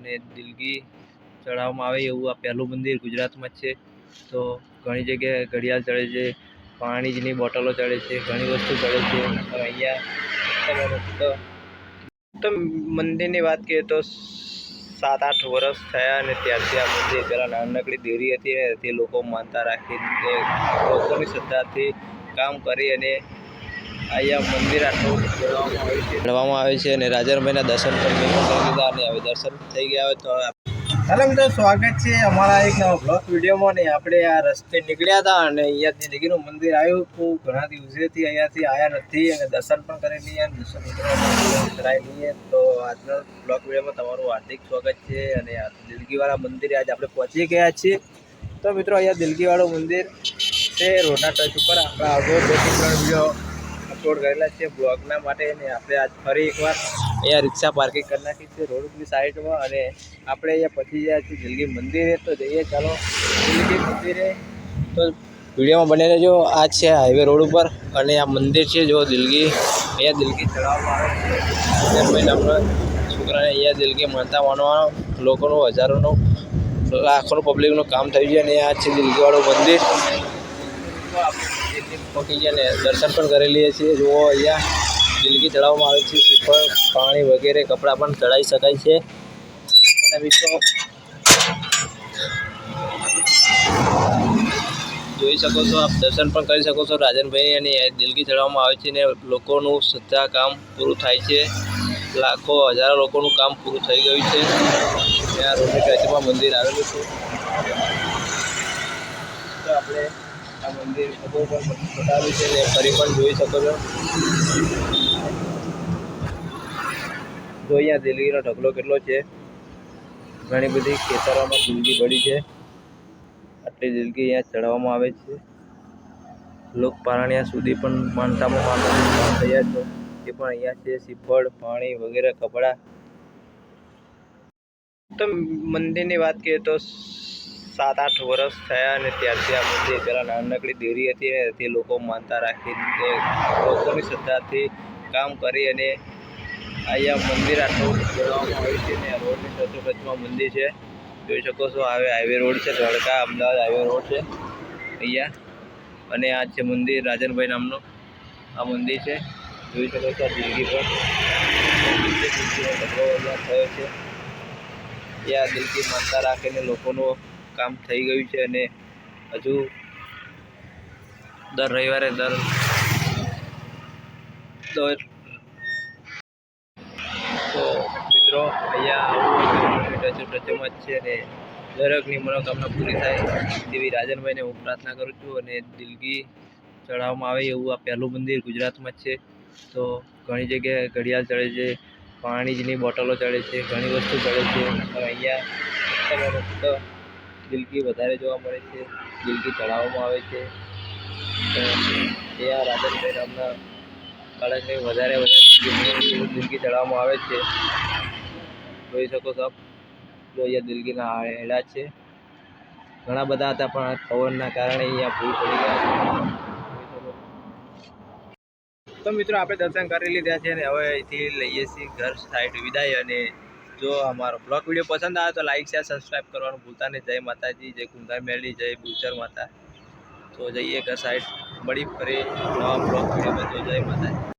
અને દિલગી ચડાવવામાં આવે એવું આ પહેલું મંદિર ગુજરાતમાં જ છે. તો ઘણી જગ્યાએ ઘડિયાળ ચડે છે પાણીની બોટલો ચડે છે, ઘણી વસ્તુ ચડે છે. અહીંયા તો મંદિરની વાત કરીએ તો સાત આઠ વર્ષ થયા અને ત્યારથી આ મંદિર પહેલાં નાનકડી દેરી હતી ને તે લોકો માનતા રાખી લોકોની શ્રદ્ધાથી કામ કરી અને અહીંયા મંદિર આટલું ચડવામાં આવે છે. અને રાજાભાઈના દર્શન પણ અને હવે દર્શન થઈ ગયા હોય તો હેલો મિત્રો, સ્વાગત છે અમારા એક બ્લોગ વિડીયોમાં ને આપણે આ રસ્તે નીકળ્યા હતા અને અહીંયા દીકરીનું મંદિર આવ્યું હતું ઘણા દિવસેથી અહીંયાથી આવ્યા નથી અને દર્શન પણ કરી લઈએ અને દર્શન કરાવી લઈએ. તો આજના બ્લોક વિડીયોમાં તમારું હાર્દિક સ્વાગત છે અને આ દિલગીવાળા મંદિરે આજે આપણે પહોંચી ગયા છીએ. તો મિત્રો, અહીંયા દિલગીવાળું મંદિર છે રોડના ટચ ઉપર. આપણા આગળ બે ત્રણ વીડિયો અપલોડ કરેલા છે. બ્લોગના માટે ને આપણે આજ ફરી એકવાર અહીંયા રિક્ષા પાર્કિંગ કરી નાખી છે. રોડની સાઈડમાં અને આપણે અહીંયા પહોંચી ગયા છીએ જિંદગી મંદિરે. તો જઈએ, ચાલો. જિંદગી મંદિરે. તો વિડીયોમાં બને રહેજો. આ છે હાઈવે રોડ ઉપર અને આ મંદિર છે જો દિલગી, અહીંયા દિલગી ચડાવવામાં આવે છે. છોકરાને અહીંયા દિલગી માનતા માનવાનો, લોકોનું, હજારોનું, લાખોનું પબ્લિકનું કામ થઈ છે અને આ છે દિલગીવાળું મંદિર. પહોંચી ગયા ને દર્શન પણ કરી લઈએ છીએ. જુઓ અહીંયા દિલગી ચડાવવામાં આવે છે. શ્રીફળ પાણી વગેરે, કપડાં પણ ચડાવી શકાય છે. અને મિત્રો, જોઈ શકો છો, આપ દર્શન પણ કરી શકો છો. રાજનભાઈ અને દિલગી ચડાવવામાં આવે છે ને લોકોનું સત્તા કામ પૂરું થાય છે. લાખો, હજારો લોકોનું કામ પૂરું થઈ ગયું છે. ત્યાં રોટી ટચમાં મંદિર આવેલું છે. આપણે આ મંદિર ખબર પણ બતાવ્યું છે ને, ફરી પણ જોઈ શકો છો. તો અહીંયા દિલ્હીનો ઢગલો કેટલો છે? ઘણી બધી ખેતરોમાં દિલગી પડી છે. આટલી દિલગી અહીંયા ચડાવવામાં આવે છે. લોક પારણિયા સુધી પણ માનતામાં માનવામાં થયા છે. એ પણ અહીંયા છે. શ્રીફળ પાણી વગેરે, કપડાં. તો મંદિરની વાત કરીએ તો સાત આઠ વર્ષ થયા અને ત્યારથી આ મંદિર પહેલાં નાનકડી દેરી હતી ને તે લોકો માનતા રાખીને લોકોની શ્રદ્ધાથી કામ કરી અને અહીંયા મંદિર આટલું ચડવામાં આવ્યું છે ને રોડની સચોકચમાં મંદિર છે. જોઈ શકો છો, હવે હાઈવે રોડ છે ધોળકા અમદાવાદ હાઈવે રોડ છે, અહીંયા. અને આ છે મંદિર રાજનભાઈ નામનું, આ મંદિર છે. જોઈ શકો છો, આ દિલ્હી પર. થયો છે. ત્યાં દિલ્હી માનતા રાખીને લોકોનું કામ થઈ ગયું છે અને હજુ દર રવિવારે દર તો મિત્રો, અહીંયા ટચો ટચોમાં જ છે અને દરેકની મનોકામના પૂરી થાય તેવી રાજનભાઈને હું પ્રાર્થના કરું છું અને દિલગી ચડાવવામાં આવે એવું આ પહેલું મંદિર ગુજરાતમાં જ છે. તો ઘણી જગ્યાએ ઘડિયાળ ચડે છે પાણીની બોટલો ચડે છે, ઘણી વસ્તુ ચડે છે. અહીંયા દિલગી વધારે જોવા મળે છે દિલકી ચડાવવામાં આવે છે. એ ત્યાં રાજનભાઈ નામના બાળકને વધારે વધારે દિલગી ચડાવવામાં આવે છે. જોઈ શકો છો જો અહીંયા દિલગીના હેડા છે. ઘણા બધા હતા, પણ આ પવનના કારણે અહીંયા ભૂલ પડી ગયા તો મિત્રો, આપણે દર્શન કરી લીધા છે અને હવે અહીંથી લઈએ છીએ ઘર સાઈડ વિદાય અને જો અમારો બ્લોગ વીડિયો પસંદ આવે તો લાઈક શેર સબસ્ક્રાઈબ કરવાનું ભૂલતા નહીં. જય માતાજી, જય કુંભાઈ મેળી, જય બુચર માતા. તો જઈએ ઘર સાઈડ મળી ફરી નવા બ્લોગ વીડિયો જય માતાજી.